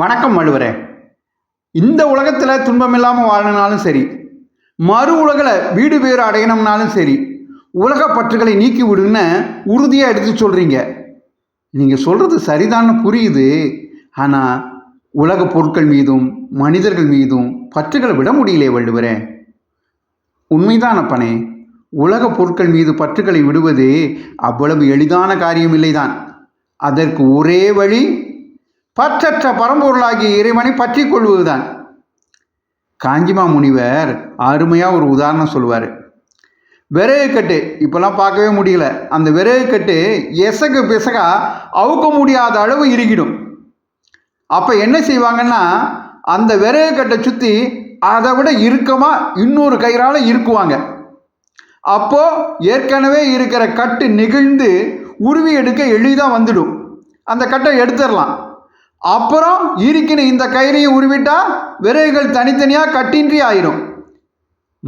வணக்கம் வள்ளுவரே. இந்த உலகத்தில் துன்பம் இல்லாமல் வாழணுனாலும் சரி மறு உலகில் வீடு பேர் அடையணும்னாலும் சரி உலக பற்றுகளை நீக்கி விடுன்னு உறுதியாக எடுத்து சொல்கிறீங்க நீங்கள் சொல்கிறது சரிதான்னு புரியுது. ஆனால் உலக பொருட்கள் மீதும் மனிதர்கள் மீதும் பற்றுகளை விட முடியலையே வள்ளுவரே. உண்மைதான் அப்பனே உலக பொருட்கள் மீது பற்றுகளை விடுவது அவ்வளவு எளிதான காரியம் இல்லைதான். அதற்கு ஒரே வழி பற்றற்ற பரம்பொருளாகிய இறைவனை பற்றி கொள்வதுதான். காஞ்சிமா முனிவர் அருமையாக ஒரு உதாரணம் சொல்லுவார். விறகு கட்டு இப்போல்லாம் பார்க்கவே முடியல. அந்த விறகு கட்டு எசகு பிசகா அவுக்க முடியாத அளவு இறுகிடும் அப்போ என்ன செய்வாங்கன்னா அந்த விறகு கட்டை சுற்றி அதை விட இறுக்கமாக இன்னொரு கயிறால் இருக்குவாங்க அப்போது ஏற்கனவே இருக்கிற கட்டு நெகிழ்ந்து உருவி எடுக்க எளிதாக வந்துடும். அந்த கட்டை எடுத்துடலாம். அப்புறம் இருக்கின இந்த கயிறையும் உருவிட்டா விறகுகள் தனித்தனியாக கட்டின்றி ஆயிரும்.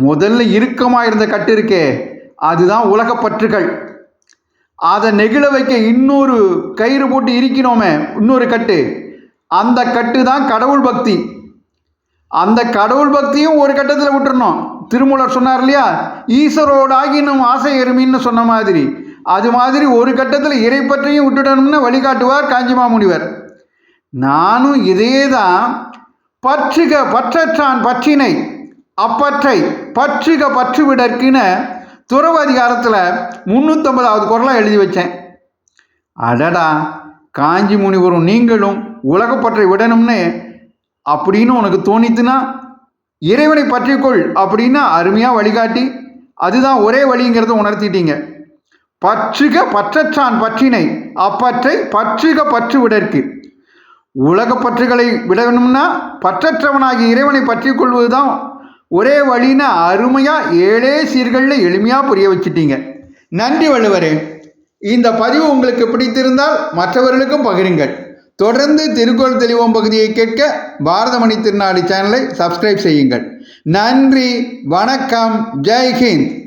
முதல்ல இறுக்கமாக இருந்த கட்டு இருக்கே அதுதான் உலகப்பற்றுகள் அதை நெகிழ வைக்க இன்னொரு கயிறு போட்டு இருக்கணுமே இன்னொரு கட்டு. அந்த கட்டு தான் கடவுள் பக்தி. அந்த கடவுள் பக்தியும் ஒரு கட்டத்தில் விட்டுறணும். திருமூலர் சொன்னார் இல்லையா? ஈஸ்வரோடு ஆகினும் ஆசை எருமின்னு சொன்ன மாதிரி. அது மாதிரி ஒரு கட்டத்தில் இறை பற்றியும் விட்டுடணும்னு வழிகாட்டுவார் காஞ்சிமா முனிவர் நானும் இதே தான் பற்றுக பற்றற்றான் பற்றினை அப்பற்றை பற்றுக பற்று விடற்குன்னு துறவு அதிகாரத்தில் முந்நூற்றம்பதாவது குரலாக எழுதி வச்சேன். அடடா காஞ்சி முனிவரும் நீங்களும் உலகப்பற்றை விடணும்னு அப்படின்னு உனக்கு தோணித்துன்னா இறைவனை பற்றிக்கொள் அப்படின்னு அருமையாக வழிகாட்டி அதுதான் ஒரே வழிங்கிறத உணர்த்திட்டீங்க. பற்றுக பற்றற்றான் பற்றினை அப்பற்றை பற்றுக பற்று உலக உலகப் பற்றுகளை விடணும்னா பற்றற்றவனாகி இறைவனை பற்றி கொள்வது தான் ஒரே வழின்னு அருமையாக ஏழே சீர்களில் எளிமையாக புரிய வச்சுட்டீங்க. நன்றி வள்ளுவரே. இந்த பதிவு உங்களுக்கு பிடித்திருந்தால் மற்றவர்களுக்கும் பகிருங்கள். தொடர்ந்து திருக்குறள் தெளிவோம் பகுதியை கேட்க பாரதமணி திருநாடு சேனலை சப்ஸ்கிரைப் செய்யுங்கள். நன்றி வணக்கம் ஜெய்ஹிந்த்